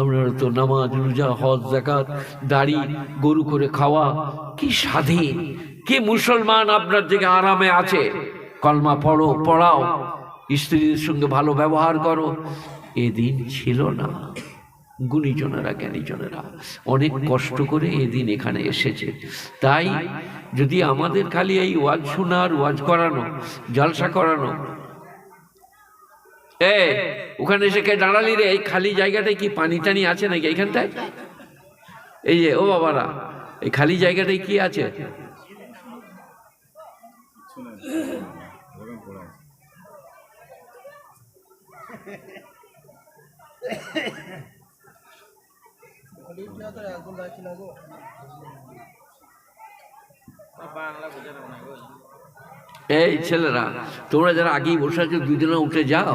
আপনারা তো নামাজ, রোজা, হজ জাকাত দাড়ি, গরু করে খাওয়া। কি স্বাধীন, কি মুসলমান আপনার দিকে আরামে আছে। কলমা পড়ো, পড়াও স্ত্রীর সঙ্গে ভালো ব্যবহার করো। এদিন ছিল না গুণীজনেরা, জ্ঞানীজনেরা। অনেক কষ্ট করে এদিন এখানে এসেছে। তাই যদি আমাদের খালি এই ওয়াজ শোনার, ওয়াজ করানো, জলসা করানো ওখানে এসে কে দাঁড়ালি রে? এই খালি জায়গাটায় কি পানি টানি আছে নাকি এইখানটায়? এই যে, ও বাবারা, এই খালি জায়গাটায় কি আছে? এই ছেলেরা, তোমরা যারা আগেই বসে আছো দুদিনে উঠে যাও।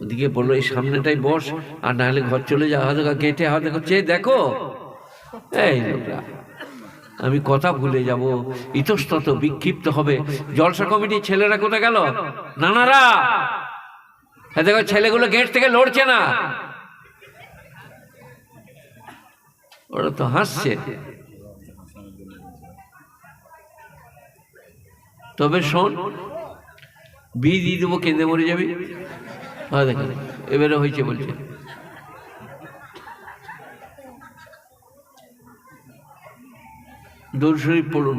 ওদিকে বলল, এই সামনেটাই বস, আর না হলে ঘর চলে যাও হয়তো গেটে হয়তো চেয়ে দেখো। এই লোকরা, আমি কথা ভুলে যাব, ইতস্তত বিক্ষিপ্ত হবে, জলসা কমিটির ছেলেরা কোথায় গেল? নানারা হ্যাঁ দেখো, ছেলেগুলো গেট থেকে লড়ছে না। ওরা তো হাসছে। তবে শোন বি দিয়ে দেবো কেঁদে মরে যাবি। হ্যাঁ দেখেন। এবারে হয়েছে বলছে। দূর শরীফ পড়ুন।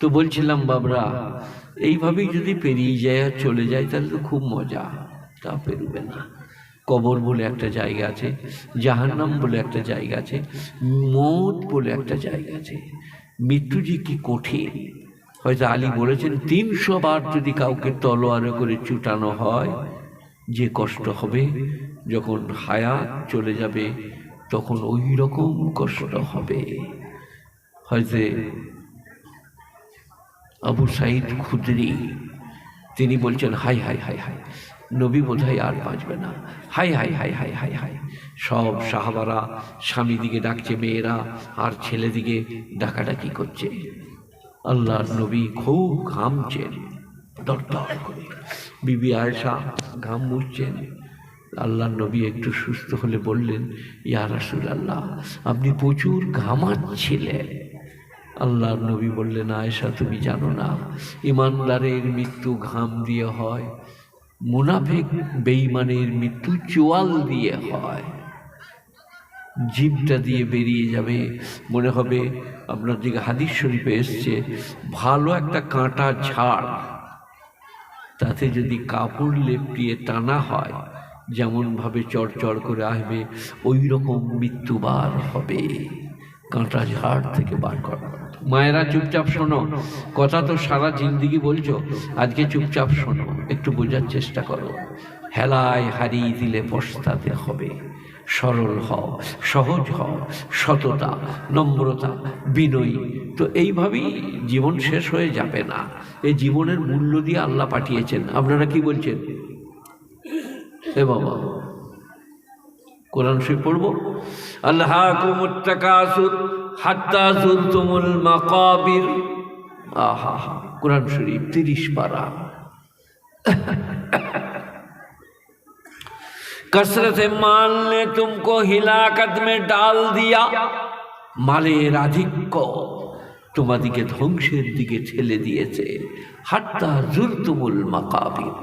তো বলছিলাম, বাবরা, এইভাবেই যদি পেরিয়ে যায় আর চলে যায়, তাহলে তো খুব মজা। তা পেরুবে না। কবর বলে একটা জায়গা আছে, জাহান্নাম বলে একটা জায়গা আছে মত বলে একটা জায়গা আছে। মৃত্যু যে কি কঠিন। হয়তো আলী বলেছেন, তিনশো বার যদি কাউকে তলোয়ারে করে চুটানো হয়, যে কষ্ট হবে, যখন হায়াত চলে যাবে, তখন ওই রকম কষ্ট হবে। হয়তো আবু সাইদ খুদরি। তিনি বলছেন, হাই হাই হাই হাই, নবী বোধহয় আর বাঁচবে না। হাই হাই হাই হাই হাই হাই, সব সাহাবারা স্বামী দিকে ডাকছে, মেয়েরা আর ছেলে দিকে ডাকাডাকি করছে। আল্লাহর নবী খুব ঘামছেন দরদর করে। বিবি আয়েশা ঘাম মুছছেন। আল্লাহ নবী একটু সুস্থ হলে বললেন, ইয়া রাসুল আল্লাহ আপনি প্রচুর ঘামাচ্ছিলেন। আল্লাহর নবী বললেন, আয়েশা, তুমি জানো না, ইমানদারের মৃত্যু ঘাম দিয়ে হয়, মুনাফিক বেইমানের মৃত্যু চোয়াল দিয়ে হয়। জীবটা দিয়ে বেরিয়ে যাবে। মনে হবে আপনার দিকে হাদিস শরীফে এসছে, ভালো একটা কাঁটা ঝাড়, তাতে যদি কাপড় লেপটিয়ে টানা হয়, যেমনভাবে চড়চড় করে আসবে ওই রকম মৃত্যুবার হবে। কাঁটা ঝাড় থেকে বার করা। মায়েরা চুপচাপ শোনো। কথা তো সারা জিন্দিগি বলছো। আজকে চুপচাপ শোনো, একটু বোঝার চেষ্টা করো। হেলায় হারিয়ে দিলে পস্তাতে হবে সরল হও, সহজ হও, সততা, নম্রতা, বিনয়ী। তো এইভাবেই জীবন শেষ হয়ে যাবে না। এই জীবনের মূল্য দিয়ে আল্লাহ পাঠিয়েছেন। আপনারা কি বলছেন? এ বাবা, কোরআন শরীফ পড়ব? আল্লাহ হাত্তা জুরতুমুল মাকাবির আহা হা কোরআন শরীফ তিরিশ পারা कसरत माल ने तुमको हिलाकत में डाल दिया মালের আধিক্য তোমাদিকে ধ্বংসের দিকে ঠেলে দিয়েছে হাত্তা জুরতুমুল মাকাবির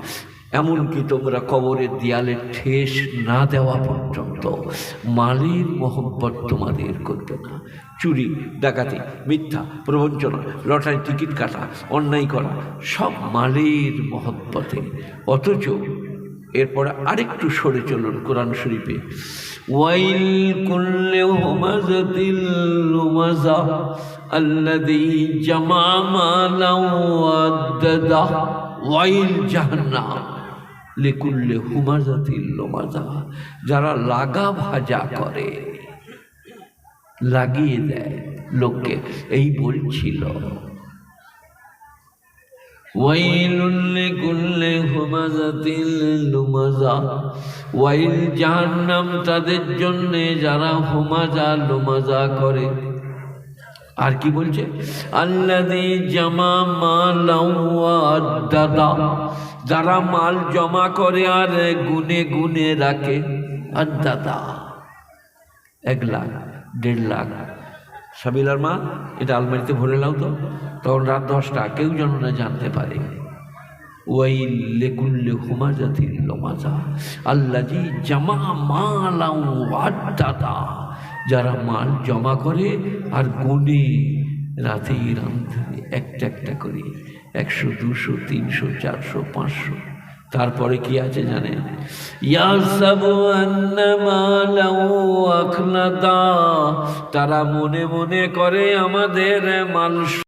এমনকি তোমরা কবরের দেয়ালে ঠেস না দেওয়া পর্যন্ত মালের মোহব্বত তোমাদের করবে না চুরি, ডাকাতি, মিথ্যা, প্রবঞ্চনা, লটারি, টিকিট কাটা, অন্যায় করা, সব মালের মহব্বতে। অথচ এরপরে আরেকটু সরে চলুন কোরআন শরীফে। ওয়াইল কুল্লে হুমাজাতিল লুমাজা আল্লাযী জামা মালাও ওয়াদ্দাদা ওয়াইল জাহান্নাম লিকুল্লে হুমাজাতিল লুমাজা যারা লাগা ভাজা করে। লাগিয়ে দেয় লোককে। এই বলছিল ওয়াইল জাহান্নাম তাদের জন্য যারা হুমাজা লুমাজা করে। আর কি বলছে? আল্লাদি জামা দাদা যারা মাল জমা করে আর গুনে গুনে রাখে। আর দাদা এক লাখ। দেড় লাখ। সাবিলার মা, এটা আলমারিতে ভরে নাও তো। তখন রাত দশটা, কেউ যেন না জানতে পারে। ওই লেকুল্লে হুমাজাতিল লমাজা, আল্লাজি জামা মালাউ দাদা যারা মাল জমা করে আর গুনে, রাতেই রান্ধে একটা একটা করে, একশো, দুশো, তিনশো, চারশো, পাঁচশো। তারপরে কি আছে জানে? তারা মনে মনে করে আমাদের মাল